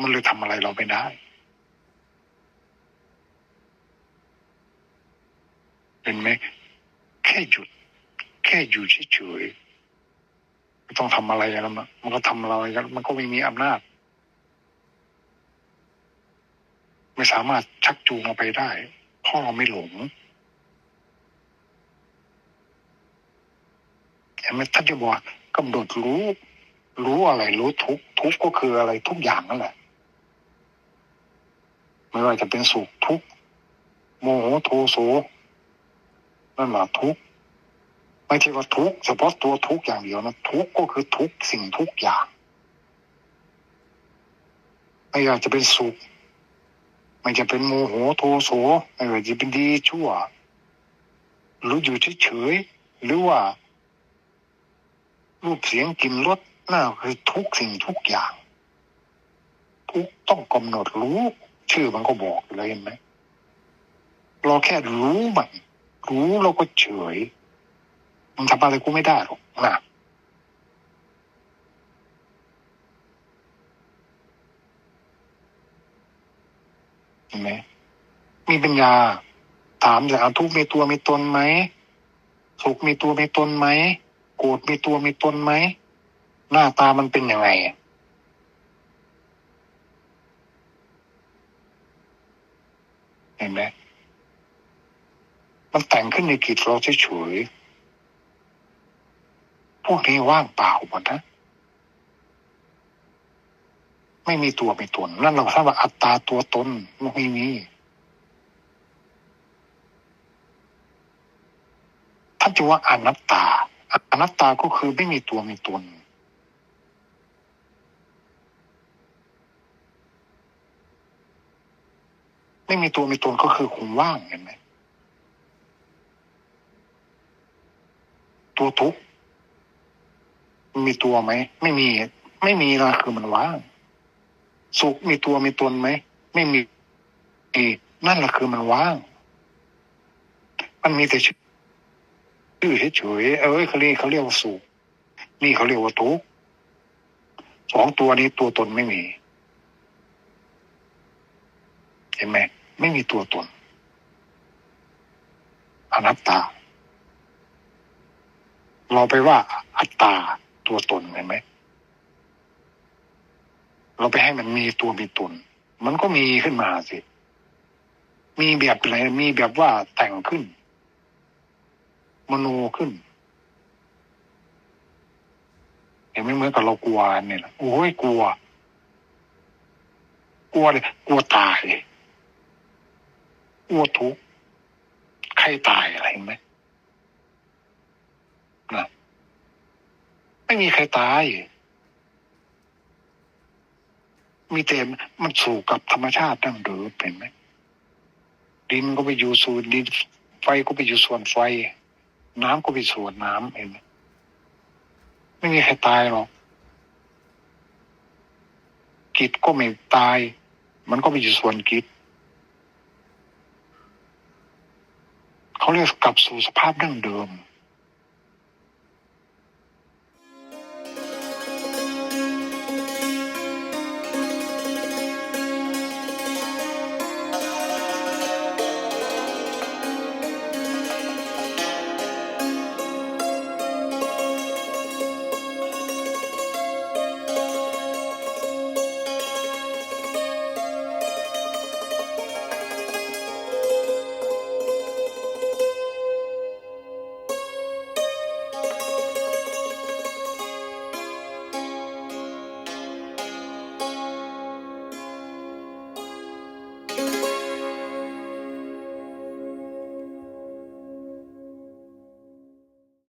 มันเลยทำอะไรเราไม่ได้เห็นไหมแค่หยุด แค่อยู่เฉยๆไม่ต้องทำอะไรแล้วมันมันก็ทำอะไรกันมันก็ไม่มีอำนาจ ไม่สามารถชักจูงเราไปได้เพราะเราไม่หลงเห็นไหมท่านจะบอกว่ากำหนดรู้ รู้อะไรรู้ทุกทุกก็คืออะไรทุกอย่างนั่นแหละ ไม่ว่าจะเป็นสุขทุกข์โมโหโทโสนั่นแหละทุกข์ไม่ใช่ว่าทุกข์เฉพาะตัวทุกข์อย่างเดียวนะทุกข์ก็คือทุกสิ่งทุกอย่างไม่ว่าจะเป็นสุขไม่จะเป็นโมโหโทโสไม่ว่าจะเป็นดีชั่วรู้อยู่เฉยๆหรือว่ารูปเสียงกลิ่นรสน่าคือทุกสิ่งทุกอย่าง ทุกต้องกำหนดรู้ ชื่อมันก็บอกเลยเห็นไหมเราแค่รู้มันรู้เราก็เฉยมันทำอะไรกูไม่ได้หรอกนะเห็นไหมมีปัญญา ถามจากทุกมีตัวมีตนไหมสุขมีตัวมีตนไหมโกรธมีตัวมีตนไหมหน้าตามันเป็นยังไง เห็นไหมมันแต่งขึ้นในกิจเราเฉยๆพวกนี้ว่างเปล่าหมดนะ ไม่มีตัวไมีตนนั่นเราทราบว่าอัตตาตัวตนมันไม่มีท่านจะว่าอนัตตาอนัตตาก็คือไม่มีตัวมีตน ไม่มีตัวมีตนก็คือคงว่างเห็นไหมตัวทุกมีตัวไหมไม่มี ไม่มีนะคือมันว่าง สุขมีตัวมีตนไหมไม่มีนั่นแหละคือมันว่าง มันมีแต่ชื่อชื่อเฉยๆเอ้ยเขาเรียกเขาเรียกว่าสุขนี่เขาเรียกว่าทุกสองตัวนี้ตัวตนไม่มี เห็นไหม ไม่มีตัวตน อนัตตา เราไปว่าอัตตาตัวตนเห็นไหมเราไปให้มันมีตัวมีตน มันก็มีขึ้นมาสิ มีแบบอะไหนมีแบบว่าแต่งขึ้น มโนขึ้นเห็นไหมเหมือนกับเรากลัวเนี่ยโอ้ยกลัว กลัวเลยกลัวตายก ลัวทุกข์ใครตายอะไรเห็นไหมนะไม่มีใครตาย มีแต่มันสู่กับธรรมชาติดั้งเดิมเห็นไหมดินก็ไปอยู่ส่วนดิน ไฟก็ไปอยู่ส่วนไฟ น้ำก็ไปส่วนน้ำเห็นไหมไม่มีใครตายหรอกกิจก็ไม่ตาย มันก็ไปอยู่ส่วนกิจ เขาเรียกกลับสู่สภาพดั้งเดิม